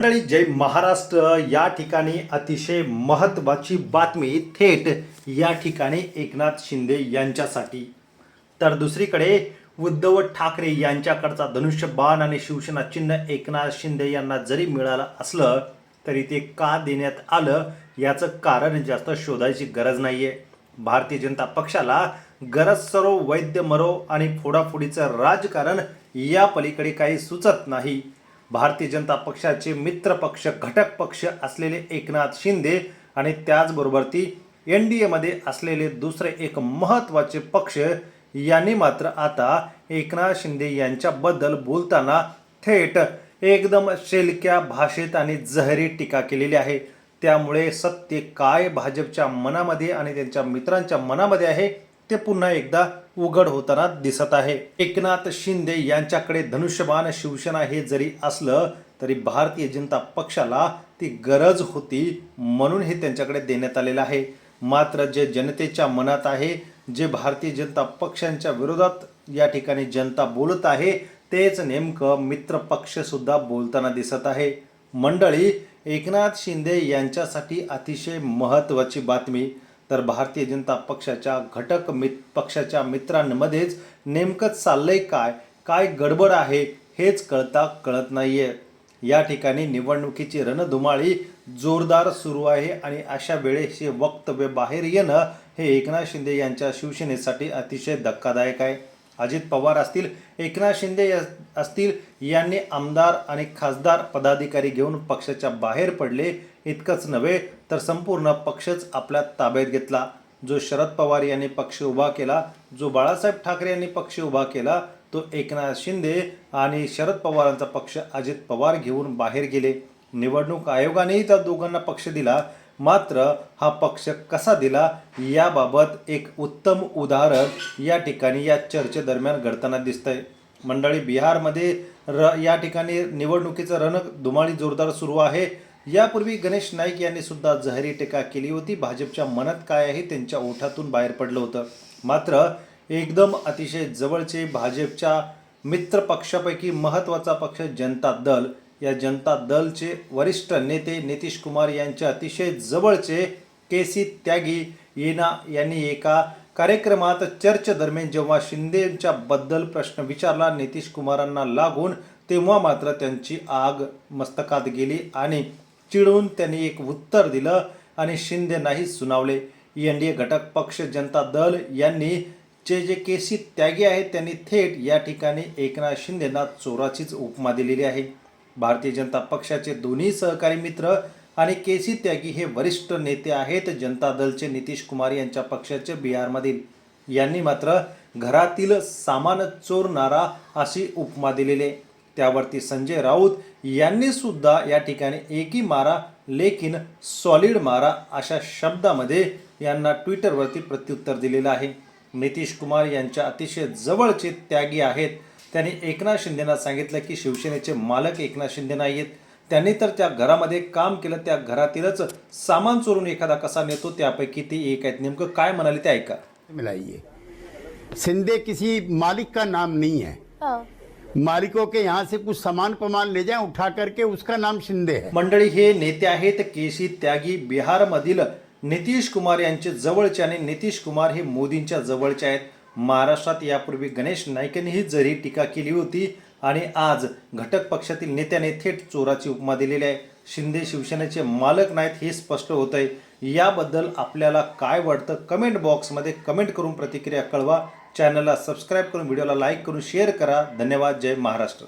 मंडळी जय महाराष्ट्र. या ठिकाणी अतिशय महत्त्वाची बातमी थेट या ठिकाणी एकनाथ शिंदे यांच्यासाठी. तर दुसरीकडे उद्धव ठाकरे यांच्याकडचा धनुष्यबाण आणि शिवसेना चिन्ह एकनाथ शिंदे यांना जरी मिळालं असलं तरी ते का देण्यात आलं याचं कारण जास्त शोधायची गरज नाही आहे भारतीय जनता पक्षाला गरज सरो वैद्य मरो आणि फोडाफोडीचं राजकारण या पलीकडे काही सुचत नाही. भारतीय जनता पक्षाचे मित्र पक्ष घटक पक्ष असलेले एकनाथ शिंदे आणि त्याचबरोबर ती एन डी एमध्ये असलेले दुसरे एक महत्त्वाचे पक्ष यांनी मात्र आता एकनाथ शिंदे यांच्याबद्दल बोलताना थेट एकदम शेलक्या भाषेत आणि जहरी टीका केलेली आहे. त्यामुळे सत्य काय भाजपच्या मनामध्ये आणि त्यांच्या मित्रांच्या मनामध्ये आहे ते पुन्हा एकदा उघड होताना दिसत आहे. एकनाथ शिंदे यांच्याकडे धनुष्यबाण शिवसेना हे जरी असलं तरी भारतीय जनता पक्षाला ती गरज होती म्हणून हे त्यांच्याकडे देण्यात आलेलं आहे. मात्र जे जनतेच्या मनात आहे जे भारतीय जनता पक्षांच्या विरोधात या ठिकाणी जनता बोलत आहे तेच नेमकं मित्र बोलताना दिसत आहे. मंडळी एकनाथ शिंदे यांच्यासाठी अतिशय महत्त्वाची बातमी. तर भारतीय जनता पक्षाच्या घटक मित पक्षाच्या मित्रांमध्येच नेमकंच चाललंय काय काय गडबड आहे हेच कळता कळत नाहीये. या ठिकाणी निवडणुकीची रणधुमाळी जोरदार सुरू आहे आणि अशा वेळेस हे वक्तव्य बाहेर येणं हे एकनाथ शिंदे यांच्या शिवसेनेसाठी अतिशय धक्कादायक आहे. अजित पवार असतील एकनाथ शिंदे या- असतील यांनी आमदार आणि खासदार पदाधिकारी घेऊन पक्षाच्या बाहेर पडले. इतकंच नव्हे तर संपूर्ण पक्षच आपल्या ताब्यात घेतला. जो शरद पवार यांनी पक्ष उभा केला जो बाळासाहेब ठाकरे यांनी पक्ष उभा केला तो एकनाथ शिंदे आणि शरद पवारांचा पक्ष अजित पवार घेऊन बाहेर गेले. निवडणूक आयोगानेही त्या दोघांना पक्ष दिला. मात्र हा पक्ष कसा दिला याबाबत एक उत्तम उदाहरण या ठिकाणी या चर्चेदरम्यान घडताना दिसतंय. मंडळी बिहारमध्ये र या ठिकाणी निवडणुकीचं रण धुमाळी जोरदार सुरू आहे. यापूर्वी गणेश नाईक यांनी सुद्धा जहरी टीका केली होती. भाजपच्या मनात काय आहे त्यांच्या ओठातून बाहेर पडलं होतं. मात्र एकदम अतिशय जवळचे भाजपच्या मित्र पक्षापैकी महत्त्वाचा पक्ष जनता दल या जनता दलचे वरिष्ठ नेते नितीश कुमार यांचे अतिशय जवळचे के सी त्यागी येना यांनी एका कार्यक्रमात चर्चेदरम्यान जेव्हा शिंदेच्या बद्दल प्रश्न विचारला नितीश कुमारांना लागून तेव्हा मात्र त्यांची आग मस्तकात गेली आणि चिडून त्यांनी एक उत्तर दिलं आणि शिंदे नाही सुनावले. एन डी ए घटक पक्ष जनता दल यांनी जे जे के सी त्यागी आहेत त्यांनी थेट या ठिकाणी एकनाथ शिंदेना चोराचीच उपमा दिलेली आहे. भारतीय जनता पक्षाचे दोन्ही सहकारी मित्र आणि के सी त्यागी हे वरिष्ठ नेते आहेत. जनता दलचे नितीश कुमार यांच्या पक्षाचे बिहारमधील यांनी मात्र घरातील सामान चोरणारा अशी उपमा दिलेली आहे. त्यावरती संजय राऊत यांनी सुद्धा या ठिकाणी एकी मारा लेकिन सॉलिड मारा अशा शब्दामध्ये यांना ट्विटरवरती प्रत्युत्तर दिलेलं आहे. नितीश कुमार यांच्या अतिशय जवळचे त्यागी आहेत. त्यांनी एकनाथ शिंदेना सांगितलं की शिवसेनेचे मालक एकनाथ शिंदे नाही आहेत त्यांनी तर त्या घरामध्ये काम केलं त्या घरातीलच सामान चोरून एखादा कसा नेतो त्यापैकी ते एक आहेत. नेमकं काय म्हणाले ते ऐका. मिलाइए। सिंधे किसी मालिक का नाम नहीं है। हाँ। मालिकों के यहाँ से कुछ सामान पमान ले जाएं उठा करके उसका नाम शिंदे है। मंडळी हे नेते आहेत केसी त्यागी बिहारमधील नितीश कुमार यांचे जवळचे आणि नितीश कुमार हे मोदींच्या जवळचे आहेत. महाराष्ट्रात यापूर्वी गणेश नाईकांनीही जरी टीका केली होती आणि आज घटक पक्षातील नेत्याने थेट चोराची उपमा दिलेली आहे. शिंदे शिवसेनेचे मालक नाहीत हे स्पष्ट होत आहे. याबद्दल आपल्याला काय वाटतं? कमेंट बॉक्समध्ये कमेंट करून प्रतिक्रिया कळवा. चॅनलला सबस्क्राईब करून व्हिडिओला लाईक करून शेअर करा. धन्यवाद. जय महाराष्ट्र.